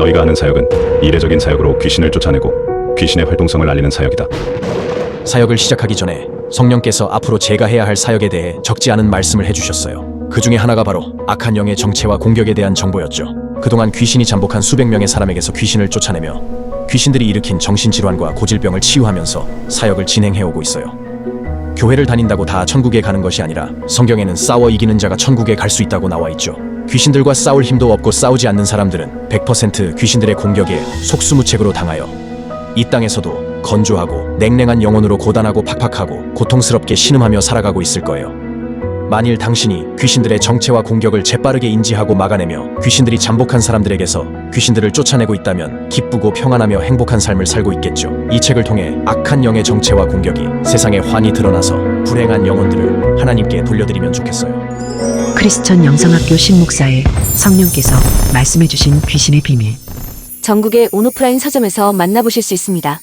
너희가 하는 사역은 이례적인 사역으로 귀신을 쫓아내고 귀신의 활동성을 알리는 사역이다. 사역을 시작하기 전에 성령께서 앞으로 제가 해야 할 사역에 대해 적지 않은 말씀을 해주셨어요. 그 중에 하나가 바로 악한 영의 정체와 공격에 대한 정보였죠. 그동안 귀신이 잠복한 수백 명의 사람에게서 귀신을 쫓아내며 귀신들이 일으킨 정신질환과 고질병을 치유하면서 사역을 진행해오고 있어요. 교회를 다닌다고 다 천국에 가는 것이 아니라 성경에는 싸워 이기는 자가 천국에 갈 수 있다고 나와 있죠. 귀신들과 싸울 힘도 없고 싸우지 않는 사람들은 100% 귀신들의 공격에 속수무책으로 당하여 이 땅에서도 건조하고 냉랭한 영혼으로 고단하고 팍팍하고 고통스럽게 신음하며 살아가고 있을 거예요. 만일 당신이 귀신들의 정체와 공격을 재빠르게 인지하고 막아내며 귀신들이 잠복한 사람들에게서 귀신들을 쫓아내고 있다면 기쁘고 평안하며 행복한 삶을 살고 있겠죠. 이 책을 통해 악한 영의 정체와 공격이 세상에 환히 드러나서 불행한 영혼들을 하나님께 돌려드리면 좋겠어요. 크리스천 영성학교 신목사의 성령께서 말씀해주신 귀신의 비밀. 전국의 온오프라인 서점에서 만나보실 수 있습니다.